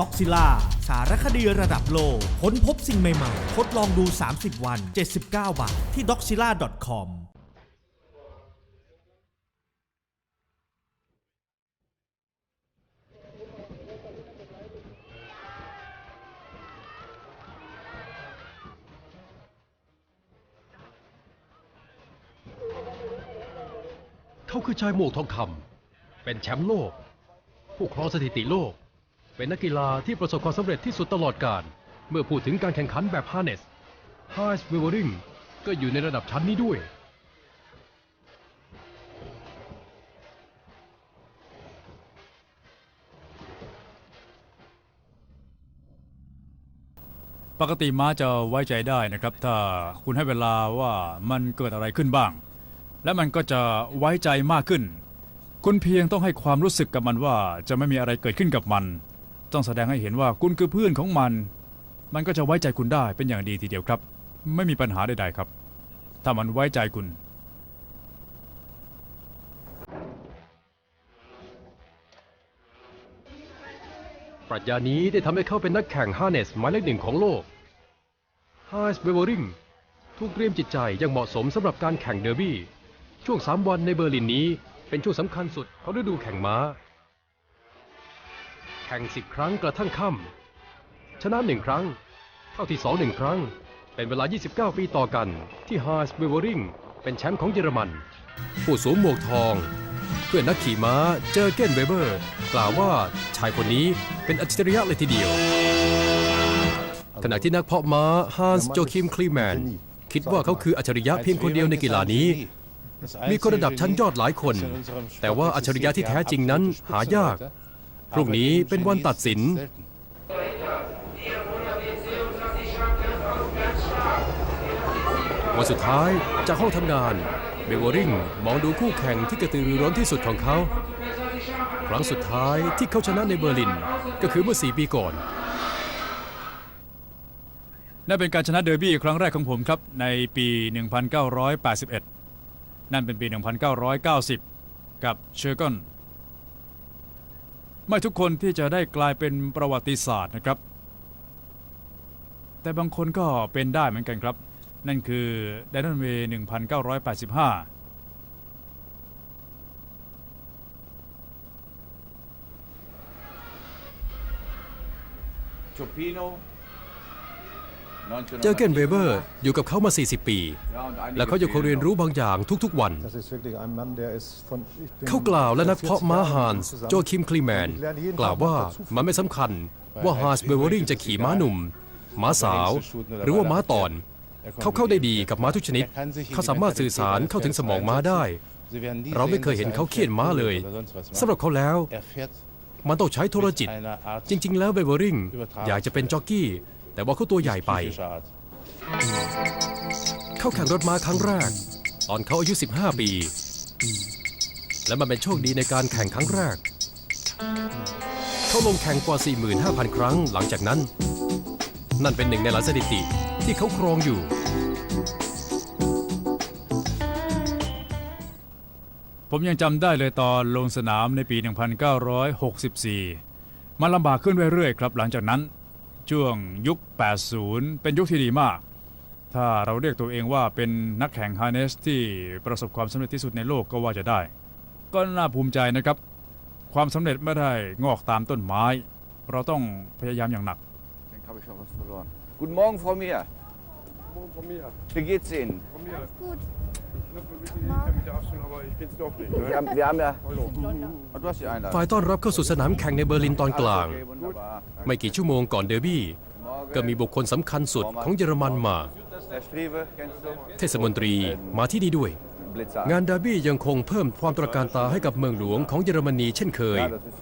ด็อกซิล่าสารคดีระดับโลกค้นพบสิ่งใหม่ๆ ทดลองดู 30 วัน 79 บาท ที่ d o x i l l a c o m เขาคือชายหมวกทองคำเป็นแชมป์โลก ผู้ครองสถิติโลก เป็นนักกีฬาที่ประสบความสำเร็จที่สุดตลอดกาลเมื่อพูดถึงการแข่งขันแบบฮาร์เนสฮาร์เวเวอริงก็อยู่ในระดับชั้นนี้ด้วย ปกติม้าจะไว้ใจได้นะครับ ถ้าคุณให้เวลาว่ามันเกิดอะไรขึ้นบ้าง และมันก็จะไว้ใจมากขึ้น คุณเพียงต้องให้ความรู้สึกกับมันว่าจะไม่มีอะไรเกิดขึ้นกับมัน ต้องแสดงให้เห็นว่าคุณคือเพื่อนของมัน มันก็จะไว้ใจคุณได้เป็นอย่างดีทีเดียวครับ ไม่มีปัญหาใดๆครับ ถ้ามันไว้ใจคุณ ปรัชญานี้ได้ทำให้เขาเป็นนักแข่งฮาร์เนสหมายเลขหนึ่งของโลกฮาร์สเวเวอริงถูกเตรียมจิตใจอย่างเหมาะสมสำหรับการแข่งเดอร์บี้ ช่วง 3 วันในเบอร์ลินนี้เป็นช่วงสำคัญสุดของฤดูแข่งม้า แข่ง10ครั้งกระทั่งค่ำชนะ1ครั้ง เข้าที่2 1ครั้ง เป็นเวลา 29 ปีต่อกันที่ฮาร์สเวเวอริงเป็นแชมป์ของเยอรมัน ผู้สวมหมวกทอง เพื่อนนักขี่ม้าเจอเกนเวเบอร์ กล่าวว่าชายคนนี้เป็นอัจฉริยะเลยทีเดียว ขณะที่นักเพาะม้าฮันส์โจคิมคลีแมน คิดว่าเขาคืออัจฉริยะเพียงคนเดียวในกีฬานี้มีคนระดับชั้นยอดหลายคน แต่ว่าอัจฉริยะที่แท้จริงนั้นหายาก พรุ่งนี้เป็นวันตัดสิน วันสุดท้ายจากห้องทำงานเบเวอริงมองดูคู่แข่งที่กระตือรือร้นที่สุดของเขา ครั้งสุดท้ายที่เขาชนะในเบอร์ลินก็คือเมื่อ 4 ปีก่อน นั่นเป็นการชนะเดอร์บี้ครั้งแรกของผมครับ ในปี 1981 นั่นเป็นปี 1990 กับเชอร์กอน ไม่ทุกคนที่จะได้กลายเป็นประวัติศาสตร์นะครับ แต่บางคนก็เป็นได้เหมือนกันครับ นั่นคือไดนอนเวย์1985จูปิโน เจอเกนเวเบอร์อยู่กับเขามา 40 ปี และเขายังคงเรียนรู้บางอย่างทุกๆวัน เขากล่าวและนักเพาะม้าฮาฮานนส์ส์โจคิคิมคลีแมน กล่าวว่ามันไม่สำคัญว่าฮาร์สเบเวอริงจะขี่ม้าหนุ่ม ม้าสาว หรือว่าม้าตอน เขาเข้าได้ดีกับม้าทุกชนิด เขาสามารถสื่อสารเข้าถึงสมองม้าได้ เราไม่เคยเห็นเขาเคียนม้าเลยสำหรับเขาแล้ว มันต้องใช้โทรจิต จริง ๆ แล้วเบเวอริงอยากจะเป็นจ็อกกี้ แต่ว่าเขาตัวใหญ่ไป เข้าแข่งรถม้าครั้งแรก ตอนเขาอายุ 15 ปี และมันเป็นโชคดีในการแข่งครั้งแรก เขาลงแข่งกว่า 45,000 ครั้งหลังจากนั้น นั่นเป็นหนึ่งในหลายสถิติที่เขาครองอยู่ ผมยังจำได้เลยตอนลงสนามในปี 1964 มันลำบากขึ้นเรื่อยๆครับหลังจากนั้น ช่วงยุค 80 เป็นยุคที่ดีมาก ถ้าเราเรียกตัวเองว่าเป็นนักแข่งฮาร์เนสที่ประสบความสำเร็จที่สุดในโลกก็ว่าจะได้ ก็น่าภูมิใจนะครับ ความสำเร็จไม่ได้งอกตามต้นไม้ เราต้องพยายามอย่างหนัก Dann habe ich noch was verloren. Guten Morgen, Frau Mier. Morgen von mir. Wie geht's Ihnen? Von mir. Gut. Ich bin mit der Achtung, aber ich bin's doch nicht. Wir Ne? haben, wir haben ja. Hallo. Oh, du hast die Einladung. ฝ่ายต้อนรับเข้าสู่สนามแข่งในเบอร์ลินตอนกลาง Okay, wunderbar. ไม่กี่ชั่วโมงก่อนเดอร์บี้ Morgen. ก็มีบุคคลสำคัญสุดของเยอรมันมา Herr Strieve, kennst du? เทศมนตรีมาที่นี่ด้วย Blitzer. งานเดอร์บี้ยังคงเพิ่มความตระการตาให้กับเมืองหลวงของเยอรมนีเช่นเคย Ja, das ist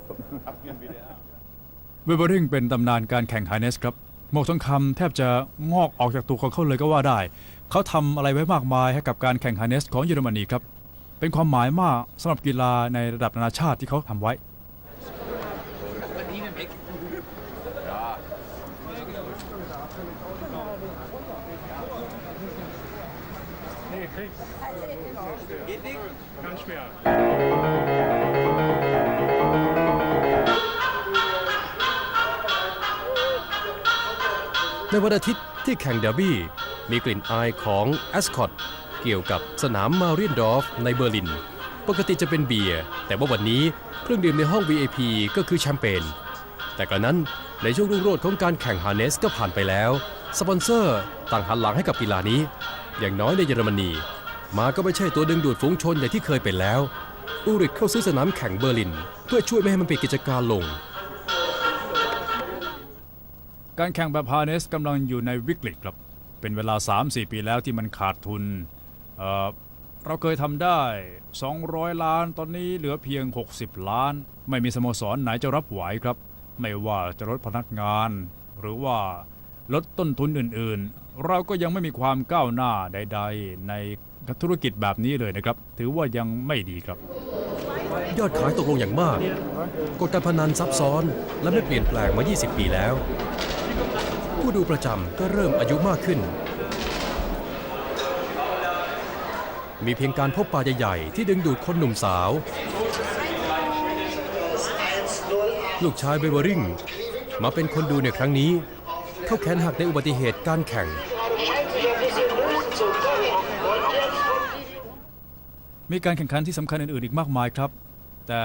เวเบอริงเป็นตำนานการแข่งไฮเนสครับ หมวกทองคำแทบจะงอกออกจากตัวของเขาเลยก็ว่าได้ เขาทำอะไรไว้มากมายให้กับการแข่งไฮเนสของเยอรมนีครับ เป็นความหมายมากสำหรับกีฬาในระดับนานาชาติที่เขาทำไว้ Ganz schwer. ในวันอาทิตย์ที่แข่งเดอร์บี้ มีกลิ่นอายของแอสคอตเกี่ยวกับสนามมาเรียนดอร์ฟในเบอร์ลิน ปกติจะเป็นเบียร์ แต่ว่าวันนี้เครื่องดื่มในห้อง VIP ก็คือแชมเปญ แต่กระนั้นในช่วงรุ่งโรจน์ของการแข่งฮาร์เนสก็ผ่านไปแล้ว สปอนเซอร์ต่างหันหลังให้กับกีฬานี้ อย่างน้อยในเยอรมนี มาก็ไม่ใช่ตัวดึงดูดฝูงชนอย่างที่เคยเป็นแล้ว อูริกเข้าซื้อสนามแข่งเบอร์ลิน เพื่อช่วยไม่ให้มันปิดกิจการลงการแข่งแบบฮาร์เนสกำลังอยู่ในวิกฤตครับ เป็นเวลา 3-4 ปีแล้วที่มันขาดทุนเเราเคยทำได้ 200 ล้านตอนนี้เหลือเพียง 60 ล้าน ไม่มีสโมสรไหนจะรับไหวครับ ไม่ว่าจะลดพนักงาน หรือว่าลดต้นทุนอื่นๆ เราก็ยังไม่มีความก้าวหน้าใด ๆ ในธุรกิจแบบนี้เลยนะครับ ถือว่ายังไม่ดีครับ ยอดขายตกลงอย่างมาก กฎการพนันซับซ้อนและไม่เปลี่ยนแปลงมา 20 ปีแล้ว ผู้ดูประจำก็เริ่มอายุมากขึ้น มีเพียงการพบปะใหญ่ๆ ที่ดึงดูดคนหนุ่มสาว ลูกชายเบเวอริงมาเป็นคนดูในครั้งนี้ เข้าแขนหักในอุบัติเหตุการแข่ง มีการแข่งขันที่สำคัญอื่นๆอีกมากมายครับ แต่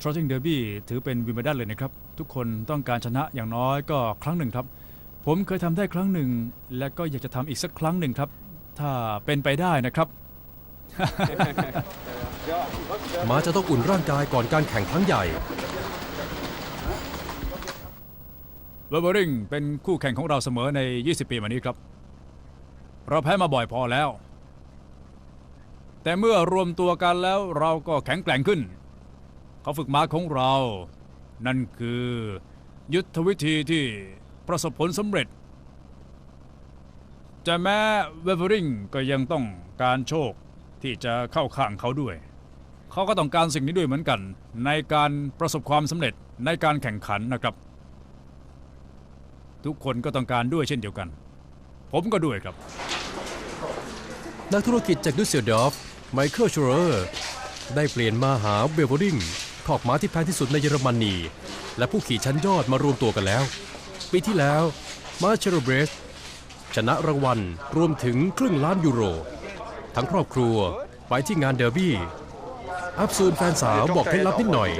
Trotting Derby ถือเป็นวิมเบิลดันเลยนะครับ ทุกคนต้องการชนะอย่างน้อยก็ครั้งหนึ่งครับ ผมเคยทำได้ครั้งหนึ่ง และก็อยากจะทำอีกสักครั้งหนึ่งครับ ถ้าเป็นไปได้นะครับ ม้าจะต้องอุ่นร่างกายก่อนการแข่งครั้งใหญ่ เวอร์เบอริงเป็นคู่แข่งของเราเสมอใน 20 ปีมานี้ครับ เราแพ้มาบ่อยพอแล้ว แต่เมื่อรวมตัวกันแล้วเราก็แข็งแกร่งขึ้น เขาฝึกม้าของเรา นั่นคือ ยุทธวิธีที่ ประสบผลสำเร็จแต่แม้เวเวอริงก็ยังต้องการโชคที่จะเข้าข้างเขาด้วย เขาก็ต้องการสิ่งนี้ด้วยเหมือนกัน ในการประสบความสำเร็จในการแข่งขันนะครับ ทุกคนก็ต้องการด้วยเช่นเดียวกัน ผมก็ด้วยครับ นักธุรกิจจากดุสเซลดอร์ฟไมเคิลชูเรอร์ได้เปลี่ยนมาหาเบลเวอริงขอกม้าที่แพงที่สุดในเยอรมนีและผู้ขี่ชั้นยอดมารวมตัวกันแล้ว ปีที่แล้วมาเชโรเบรสชนะรางวัลรวมถึงครึ่งล้านยูโร ทั้งครอบครัวไปที่งานเดอร์บี้ อับซูนแฟนสาวบอกเคล็ดลับนิดหน่อย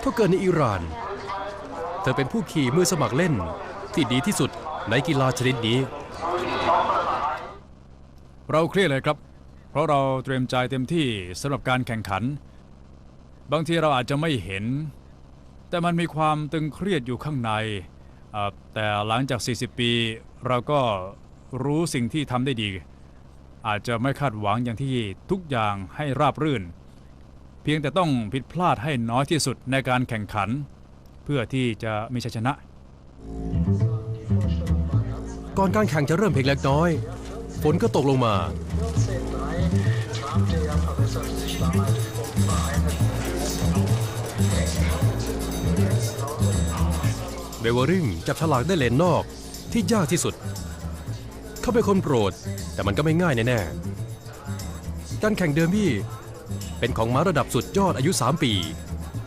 เขาเกิดในอิหร่าน เธอเป็นผู้ขี่มือสมัครเล่นที่ดีที่สุดในกีฬาชนิดนี้ เราเครียดเลยครับ เพราะเราเตรียมใจเต็มที่สำหรับการแข่งขัน บางทีเราอาจจะไม่เห็น แต่มันมีความตึงเครียดอยู่ข้างใน แต่หลังจาก 40 ปี เราก็รู้สิ่งที่ทำได้ดี อาจจะไม่คาดหวังอย่างที่ทุกอย่างให้ราบรื่น เพียงแต่ต้องผิดพลาดให้น้อยที่สุดในการแข่งขัน เพื่อที่จะมีชัยชนะ ก่อนการแข่งจะเริ่มเพียงเล็กน้อย ฝนก็ตกลงมา เบเวอริงจับฉลากได้เลนนอกที่ยากที่สุด เขาเป็นคนโปรด แต่มันก็ไม่ง่ายแน่ๆการแข่งเดอร์บี้เป็นของม้าระดับสุดยอดอายุ 3 ปี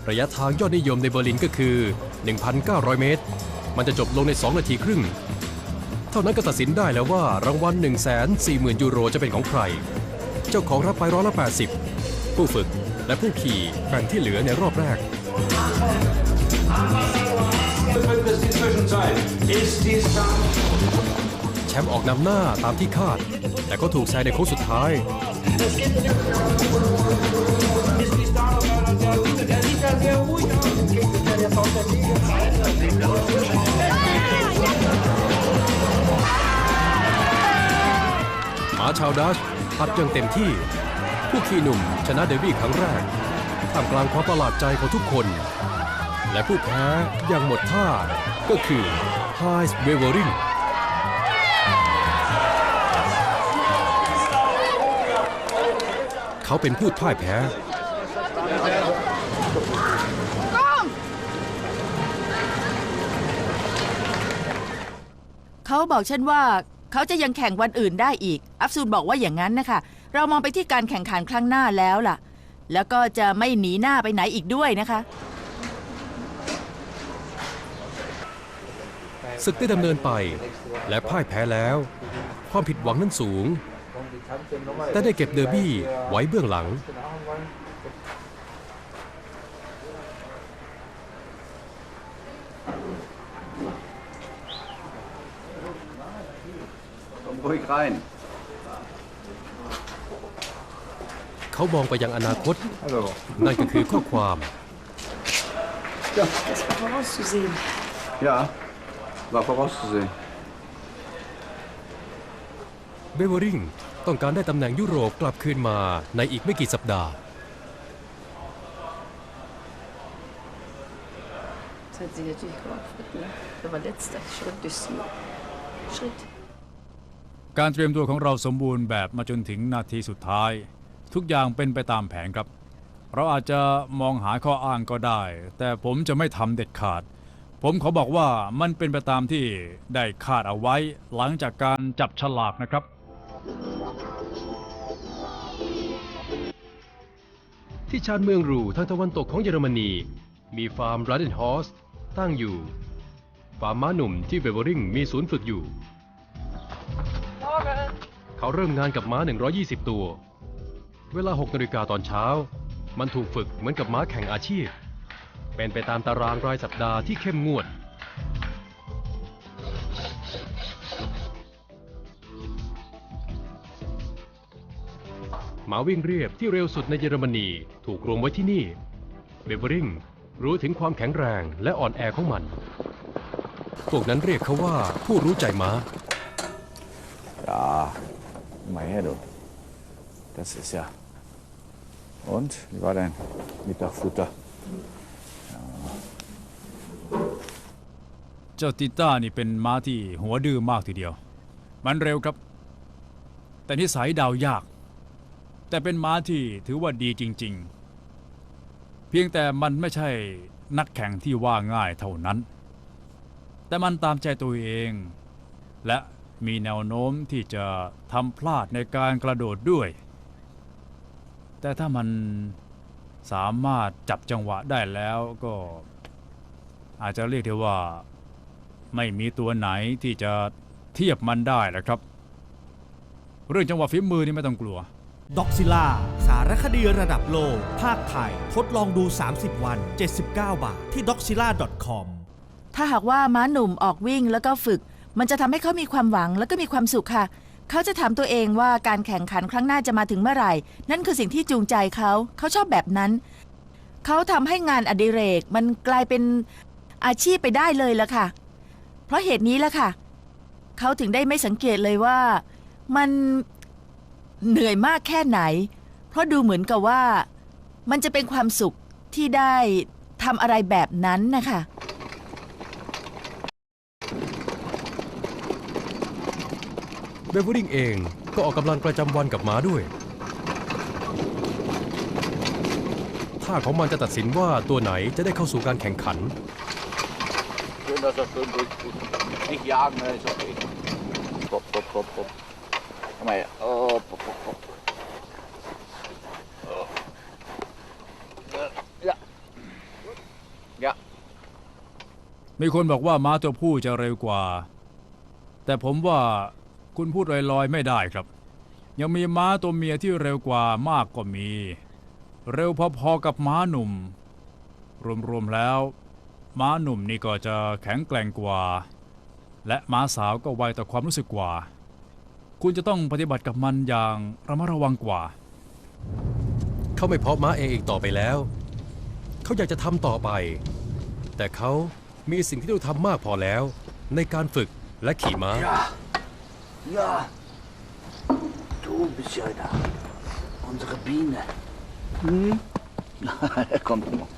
ระยะทางยอดนิยมในเบอร์ลินก็คือ 1,900 เมตร มันจะจบลงใน 2 นาทีครึ่ง เท่านั้นก็ตัดสินได้แล้วว่ารางวัล 1 4 0 0 0 0 ยูโรจะเป็นของใคร เจ้าของรับไปร้อยละ80 ผู้ฝึกและผู้ขี่แบ่งที่เหลือในรอบแรก แชมป์ออกนำหน้าตามที่คาด แต่ก็ถูกแซงในโค้งสุดท้ายหมาชาวดัชอัดอย่างเต็มที่ ผู้ขี่หนุ่มชนะเดอร์บี้ครั้งแรกท่ามกลางความประหลาดใจของทุกคน และผู้แพ้อย่างหมดท่าก็คือไฮส์เบเวอริงเขาเป็นผู้พ่ายแพ้เขาบอกฉันว่าเขาจะยังแข่งวันอื่นได้อีก อัฟซูลบอกว่าอย่างนั้นนะคะ เรามองไปที่การแข่งขันครั้งหน้าแล้วล่ะ แล้วก็จะไม่หนีหน้าไปไหนอีกด้วยนะคะ ศึกได้ดำเนินไป และพ่ายแพ้แล้ว ความผิดหวังนั้นสูง แต่ได้เก็บเดอร์บี้ไว้เบื้องหลัง Komm ruhig rein. เขามองไปยังอนาคต Hallo. นั่นก็คือข้อความ Das war vorauszusehen. Ja, war vorauszusehen. เบเวอริงต้องการได้ตำแหน่งยุโรปกลับคืนมาในอีกไม่กี่สัปดาห์ Das hat sie natürlich geopfert. Ne? Aber letzter Schritt ist Schritt. การเตรียมตัวของเราสมบูรณ์แบบมาจนถึงนาทีสุดท้าย ทุกอย่างเป็นไปตามแผนครับ เราอาจจะมองหาข้ออ้างก็ได้ แต่ผมจะไม่ทำเด็ดขาด ผมขอบอกว่ามันเป็นไปตามที่ได้คาดเอาไว้ หลังจากการจับฉลากนะครับ ที่ชานเมืองรูทางตะวันตกของเยอรมนี มีฟาร์มรัดเดนฮอสตั้งอยู่ ฟาร์มม้าหนุ่มที่เบเวอริงมีศูนย์ฝึกอยู่ เขาเริ่มงานกับม้า 120 ตัว เวลา 6 นาฬิกาตอนเช้า มันถูกฝึกเหมือนกับม้าแข่งอาชีพ เป็นไปตามตารางรายสัปดาห์ที่เข้มงวด หมาวิ่งเรียบที่เร็วสุดในเยอรมนีถูกรวมไว้ที่นี่ เบเวอริงรู้ถึงความแข็งแรงและอ่อนแอของมัน พวกนั้นเรียกเขาว่าผู้รู้ใจม้า Ja, mal her, du. Das ist ja. Und? Wie war dein Mittagfutter? เจ้าติต้านี่เป็นม้าที่หัวดื้อมากทีเดียว มันเร็วครับ แต่นิสัยดาวยาก แต่เป็นม้าที่ถือว่าดีจริง ๆ เพียงแต่มันไม่ใช่นักแข่งที่ว่าง่ายเท่านั้น แต่มันตามใจตัวเอง และมีแนวโน้มที่จะทำพลาดในการกระโดดด้วย แต่ถ้ามันสามารถจับจังหวะได้แล้วก็อาจจะเรียกได้ว่า ไม่มีตัวไหนที่จะเทียบมันได้แหละครับ เรื่องจังหวะฝีมือนี่ไม่ต้องกลัวด็อกซิล่าสารคดีระดับโลก ภาคไทย ทดลองดู 30 วัน 79 บาท ที่ doxila.com ถ้าหากว่าม้าหนุ่มออกวิ่งแล้วก็ฝึก มันจะทำให้เขามีความหวังแล้วก็มีความสุขค่ะ เขาจะถามตัวเองว่าการแข่งขันครั้งหน้าจะมาถึงเมื่อไหร่ นั่นคือสิ่งที่จูงใจเขา เขาชอบแบบนั้น เขาทำให้งานอดิเรกมันกลายเป็นอาชีพไปได้เลยละค่ะ เพราะเหตุนี้แหละค่ะ เขาถึงได้ไม่สังเกตเลยว่ามันเหนื่อยมากแค่ไหน เพราะดูเหมือนกับว่า มันจะเป็นความสุขที่ได้ทำอะไรแบบนั้นนะคะเบเวอริงเองก็ออกกำลังประจำวันกับม้าด้วย ท่าของมันจะตัดสินว่าตัวไหนจะได้เข้าสู่การแข่งขัน dass er schön durchpustet. Nicht jagen, ne? Ist okay. Hopp, hopp, hopp, hopp. Komm mal her. Hopp, hopp, hopp, hopp. Oh. Ja. Ja. มีคนบอกว่าม้าตัวผู้จะเร็วกว่า แต่ผมว่าคุณพูดลอยๆไม่ได้ครับ ยังมีม้าตัวเมียที่เร็วกว่ามากก็มี เร็วพอๆกับม้าหนุ่ม รวมๆแล้ว ม้าหนุ่มนี่ก็จะแข็งแกร่งกว่า และม้าสาวก็ไวต่อความรู้สึกกว่า คุณจะต้องปฏิบัติกับมันอย่างระมัดระวังกว่า เขาไม่เพาะม้าเองอีกต่อไปแล้ว เขาอยากจะทำต่อไป แต่เขามีสิ่งที่ต้องทำมากพอแล้ว ในการฝึกและขี่ม้า Ja, du bist ja da. Unsere Biene. Hm? er kommt noch.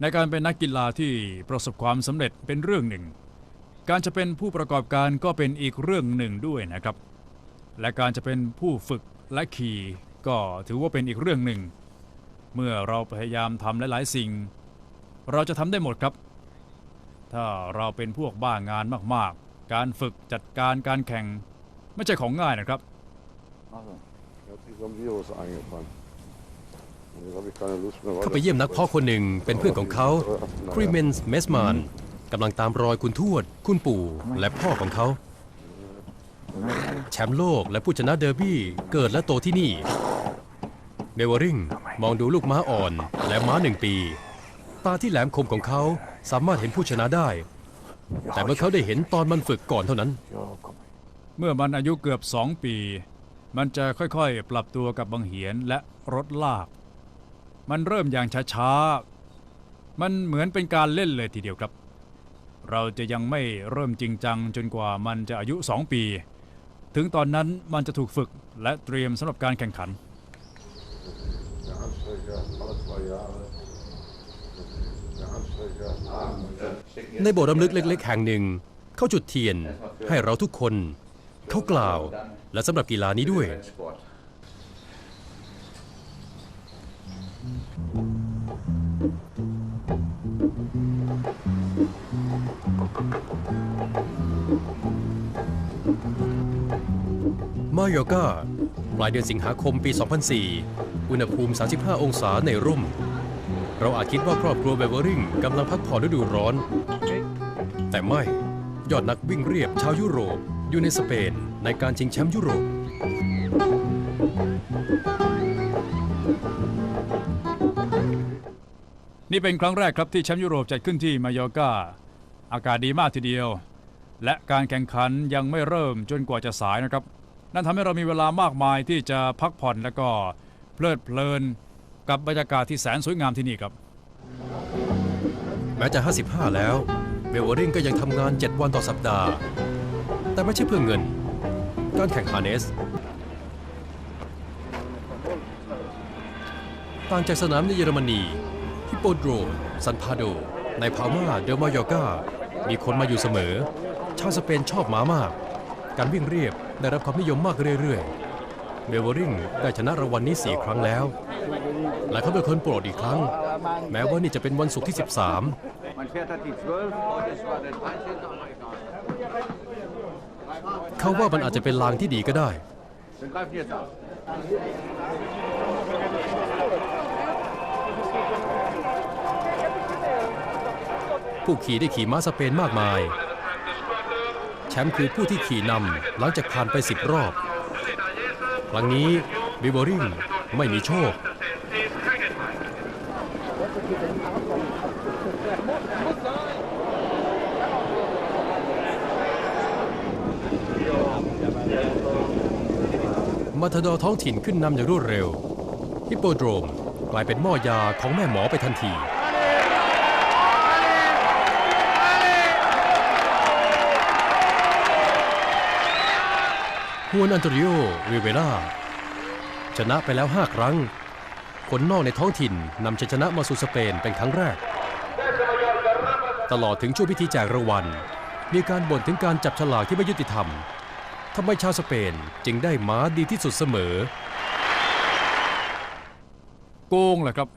ในการเป็นนักกีฬาที่ประสบความสำเร็จเป็นเรื่องหนึ่ง การจะเป็นผู้ประกอบการก็เป็นอีกเรื่องหนึ่งด้วยนะครับ และการจะเป็นผู้ฝึกและขี่ก็ถือว่าเป็นอีกเรื่องหนึ่ง เมื่อเราพยายามทำหลายๆสิ่ง เราจะทำได้หมดครับ ถ้าเราเป็นพวกบ้างานมากๆ การฝึกจัดการการแข่งไม่ใช่ของง่ายนะครับ Also. Er hat sich so ein Virus eingefangen. Und jetzt habe ich keine Lust mehr. เขาไปเยี่ยมนักพาะคนหนึ่งเป็นเพื่อนของเขาครีเมนส์เมสมานกำลังตามรอยคุณทวด คุณปู่ และพ่อของเขา แชมป์โลกและผู้ชนะเดอร์บี้ เกิดและโตที่นี่เบเวอริงมองดูลูกม้าอ่อนและม้าหนึ่งปี ตาที่แหลมคมของเขาสามารถเห็นผู้ชนะได้ แต่เมื่อเขาได้เห็นตอนมันฝึกก่อนเท่านั้น เมื่อมันอายุเกือบสองปี มันจะค่อยๆ ปรับตัวกับบังเหียนและรถลาก มันเริ่มอย่างช้าๆ มันเหมือนเป็นการเล่นเลยทีเดียวครับ เราจะยังไม่เริ่มจริงจังจนกว่ามันจะอายุสองปี ถึงตอนนั้นมันจะถูกฝึกและเตรียมสำหรับการแข่งขัน ในโบสถ์รำลึกเล็ก ๆ แห่งหนึ่ง เขาจุดเทียนให้เราทุกคน เขากล่าวและสำหรับกีฬานี้ด้วย มาโยกาปลายเดือนสิงหาคมปี 2004 อุณหภูมิ 35 องศาในร่ม เราอาจคิดว่าครอบครัวเบเวอริงกำลังพักผ่อนฤดูร้อน แต่ไม่ ยอดนักวิ่งเรียบชาวยุโรป อยู่ในสเปนในการชิงแชมป์ยุโรป นี่เป็นครั้งแรกครับที่แชมป์ยุโรปจัดขึ้นที่มายอกาอากาศดีมากทีเดียว และการแข่งขันยังไม่เริ่มจนกว่าจะสายนะครับ นั่นทำให้เรามีเวลามากมายที่จะพักผ่อนและก็เพลิดเพลินกับบรรยากาศที่แสนสวยงามที่นี่ครับ แม้จะ 55 แล้วเบเวอริงก็ยังทำงาน 7 วันต่อสัปดาห์ แต่ไม่ใช่เพื่อเงิน การแข่งฮาร์เนสต่างจากสนามในเยอรมนี ฮิปโปโดรมซันพาโด ในพามาเดลมายอกามีคนมาอยู่เสมอ ชาวสเปนชอบม้ามาก การวิ่งเรียบได้รับความนิยมมากเรื่อยๆเบเวอริงได้ชนะรางวัลนี้สี่ครั้งแล้ว และเขาเป็นคนโปรดอีกครั้ง แม้ว่านี่จะเป็นวันศุกร์ที่ 13 เขาว่ามันอาจจะเป็นลางที่ดีก็ได้ Wir greifen jetzt ab. ผู้ขี่ได้ขี่ม้าสเปนมากมาย แชมป์คือผู้ที่ขี่นำหลังจากผ่านไปสิบรอบ ครั้งนี้บิบริงไม่มีโชค มาทดอท้องถิ่นขึ้นนำอย่างรวดเร็ว ฮิปโปโดรมกลายเป็นหม้อยาของแม่หมอไปทันที ฮวนอันโตริโอริเวราชนะไปแล้ว 5 ครั้ง คนนอกในท้องถิ่นนำชัยชนะมาสู่สเปนเป็นครั้งแรก ตลอดถึงช่วงพิธีแจกรางวัล มีการบ่นถึงการจับฉลากที่ไม่ยุติธรรมทำไมชาวสเปนจึงได้ม้าดีที่สุดเสมอ โกงเหรอครับ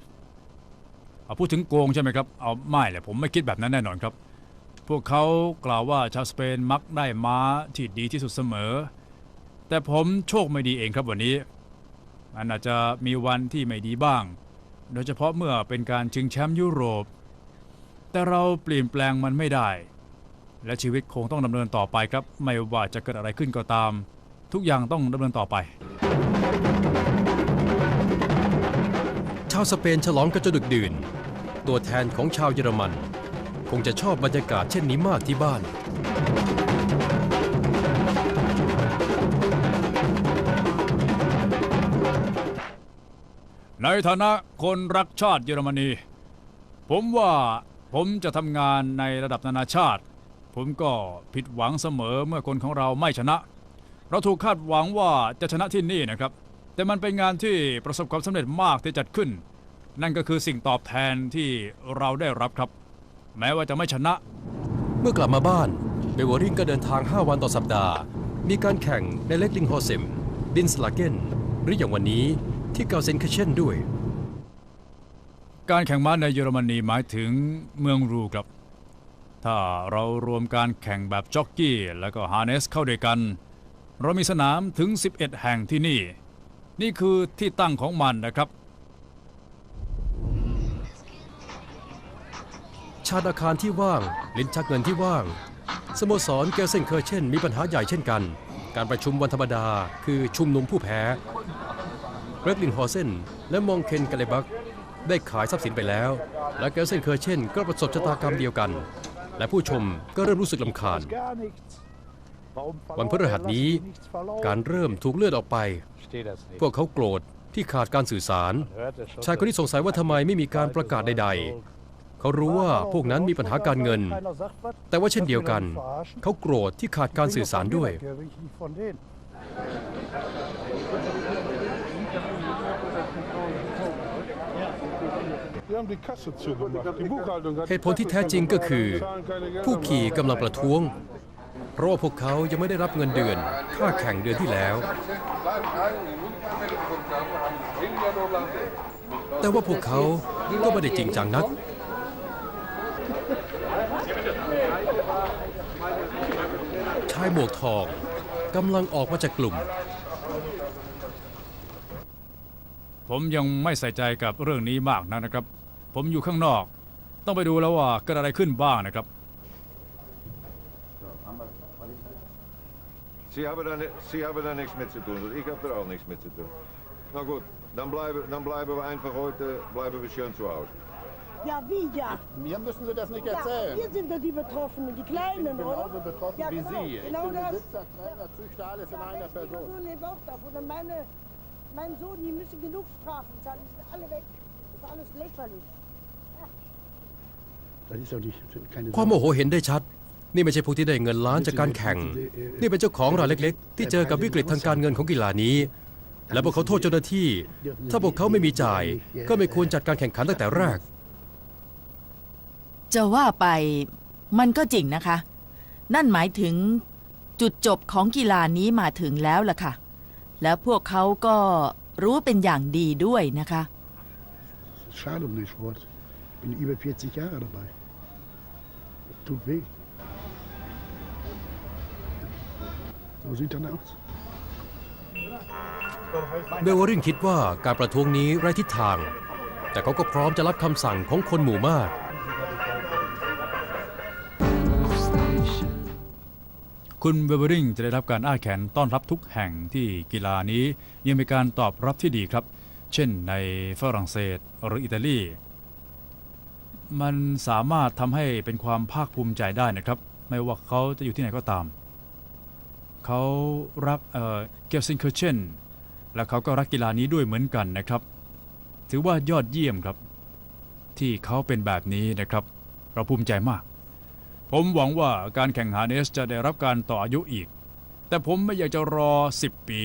เอาพูดถึงโกงใช่ไหมครับ เอาไม่เลยผมไม่คิดแบบนั้นแน่นอนครับ พวกเขากล่าวว่าชาวสเปนมักได้ม้าที่ดีที่สุดเสมอ แต่ผมโชคไม่ดีเองครับวันนี้ มันอาจจะมีวันที่ไม่ดีบ้าง โดยเฉพาะเมื่อเป็นการชิงแชมป์ยุโรป แต่เราเปลี่ยนแปลงมันไม่ได้ และชีวิตคงต้องดำเนินต่อไปครับ ไม่ว่าจะเกิดอะไรขึ้นก็ตาม ทุกอย่างต้องดำเนินต่อไป ชาวสเปนฉลองกันจนดึกดื่น ตัวแทนของชาวเยอรมัน คงจะชอบบรรยากาศเช่นนี้มากที่บ้าน ในฐานะคนรักชาติเยอรมนี ผมว่าผมจะทำงานในระดับนานาชาติ ผมก็ผิดหวังเสมอเมื่อคนของเราไม่ชนะ เราถูกคาดหวังว่าจะชนะที่นี่นะครับ แต่มันเป็นงานที่ประสบความสำเร็จมากที่จัดขึ้น นั่นก็คือสิ่งตอบแทนที่เราได้รับครับ แม้ว่าจะไม่ชนะ เมื่อกลับมาบ้านเบเวอริงก็เดินทาง 5 วันต่อสัปดาห์ มีการแข่งในเล็กลิงโฮเซมดินสลาเกนหรืออย่างวันนี้ ที่เกาเซนคเชนด้วย การแข่งม้าในเยอรมนีหมายถึงเมืองรูครับ ถ้าเรารวมการแข่งแบบจ็อกกี้ แล้วก็ฮาร์เนสเข้าด้วยกัน เรามีสนามถึง 11 แห่งที่นี่ นี่คือที่ตั้งของมันนะครับชชานอาคารที่ว่าง ลิ้นชักเงินที่ว่าง สโมสรเกลเซนเคอร์เช่น มีปัญหาใหญ่เช่นกัน การประชุมวันธรรมดาคือชุมนุมผู้แพ้ เรดลินฮอเซนและมองเคนกาเลบักได้ขายทรัพย์สินไปแล้ว และเกลเซนเคอร์เช่น ก็ประสบชะตากรรมเดียวกัน และผู้ชมก็เริ่มรู้สึกลำคาญ วันพฤหัสนี้ การเริ่มถูกเลื่อนออกไป พวกเขาโกรธที่ขาดการสื่อสาร ชายคนที่สงสัยว่าทำไมไม่มีการประกาศใด ๆ เขารู้ว่าพวกนั้นมีปัญหาการเงิน แต่ว่าเช่นเดียวกัน เขาโกรธที่ขาดการสื่อสารด้วย Kriege ich nicht von denen. Wir haben die Kasse zugemacht. Die Buchhaltung hat เหตุผลที่แท้จริงก็คือ ผู้ขี่กำลังประท้วง เพราะว่าพวกเขายังไม่ได้รับเงินเดือน ค่าแข่งเดือนที่แล้ว แต่ว่าพวกเขาก็ไม่ได้จริงจังนัก ชายหมวกทองกำลังออกมาจากกลุ่ม ผมยังไม่ใส่ใจกับเรื่องนี้มากนักนะครับ ผมอยู่ข้างนอก ต้องไปดูแล้วว่าเกิดอะไรขึ้นบ้างนะครับ Sie hebben, daar, ni- Sie hebben daar nichts mit zu tun. Und ich habe da auch nichts mit zu tun. Na gut, dann bleiben, dann bleiben wir einfach heute bleiben wir schön zu Hause. Ja, wie ja? Mir müssen Sie das nicht ja erzählen. wir sind doch die Betroffenen, die Kleinen, Genauso oder? betroffen ja, wie genau, Sie. Ich Genau bin das. Besitzer, Trainer, Züchter, alles in Ja, einer mein Person. Sohn lebt auch davon. Und meine, mein Sohn, die müssen genug Strafen zahlen. Die sind alle weg. Das ist alles lächerlich. ความโมโหเห็นได้ชัด นี่ไม่ใช่พวกที่ได้เงินล้านจากการแข่ง นี่เป็นเจ้าของรายเล็ก ๆ ที่เจอกับวิกฤตทางการเงินของกีฬานี้ และพวกเขาโทษเจ้าหน้าที่ ถ้าพวกเขาไม่มีจ่าย ก็ไม่ควรจัดการแข่งขันตั้งแต่แรก จะว่าไปมันก็จริงนะคะ นั่นหมายถึงจุดจบของกีฬานี้มาถึงแล้วล่ะค่ะ แล้วพวกเขาก็รู้เป็นอย่างดีด้วยนะคะ bin über 40 Jahre dabei. Tut weh. So sieht dann aus. เบลวอริงคิดว่าการประท้วงนี้ไร้ทิศทาง แต่เขาก็พร้อมจะรับคำสั่งของคนหมู่มาก คุณเวเบอริงจะได้รับการอ้าแขนต้อนรับทุกแห่งที่กีฬานี้ยังมีการตอบรับที่ดีครับ เช่นในฝรั่งเศสหรืออิตาลี มันสามารถทำให้เป็นความภาคภูมิใจได้นะครับ ไม่ว่าเขาจะอยู่ที่ไหนก็ตาม เขารักเอ่อเกลซิงเคอร์เชนและเขาก็รักกีฬานี้ด้วยเหมือนกันนะครับ ถือว่ายอดเยี่ยมครับ ที่เขาเป็นแบบนี้นะครับ เราภูมิใจมาก ผมหวังว่าการแข่งหาเนสจะได้รับการต่ออายุอีก แต่ผมไม่อยากจะรอ 10 ปี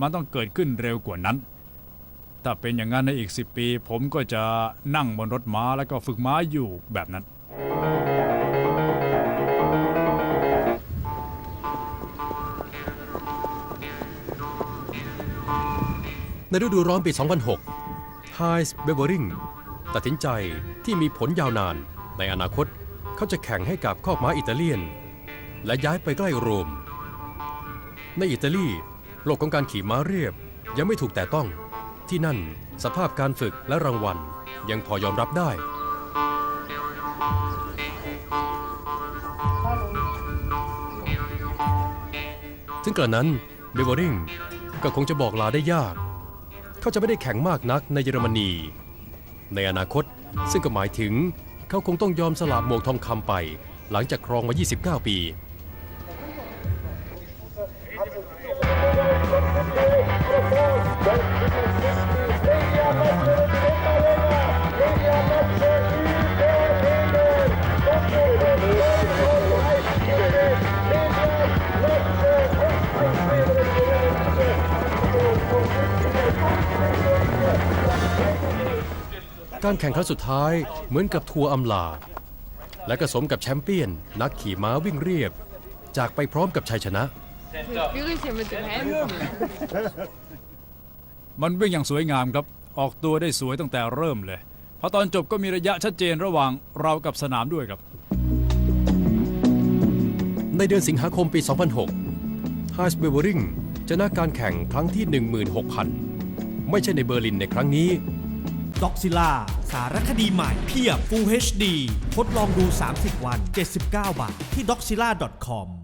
มันต้องเกิดขึ้นเร็วกว่านั้น ถ้าเป็นอย่างนั้นในอีก 10 ปี ผมก็จะนั่งบนรถม้าแล้วก็ฝึกม้าอยู่แบบนั้น ในฤดูร้อนปี 2006ไฮส์เบเวอริงตัดสินใจที่มีผลยาวนาน ในอนาคตเขาจะแข่งให้กับคอกม้าอิตาเลียน และย้ายไปใกล้โรม ในอิตาลีโลกของการขี่ม้าเรียบยังไม่ถูกแต่ต้อง ที่นั่น สภาพการฝึกและรางวัล ยังพอยอมรับได้ ถึงกระนั้นเบเวอริงก็คงจะบอกลาได้ยาก เขาจะไม่ได้แข่งมากนักในเยอรมนี ในอนาคตซึ่งก็หมายถึง เขาคงต้องยอมสละหมวกทองคำไป หลังจากครองมา 29 ปี การแข่งครั้งสุดท้ายเหมือนกับทัวร์อำลา และก็สมกับแชมเปี้ยน นักขี่ม้าวิ่งเรียบ จากไปพร้อมกับชัยชนะ มันวิ่งอย่างสวยงามครับ ออกตัวได้สวยตั้งแต่เริ่มเลยพอตอนจบก็มีระยะชัดเจนระหว่างเรากับสนามด้วยครับ ในเดือนสิงหาคมปี 2006 h i s b e w e r i n g ชนะการแข่งครั้งที่ 16,000 ไม่ใช่ในเบอร์ลินในครั้งนี้ ด็อกซิล่าสารคดีใหม่เพียบ Full HD ทดลองดู 30 วัน 79 บาท ที่ doxila.com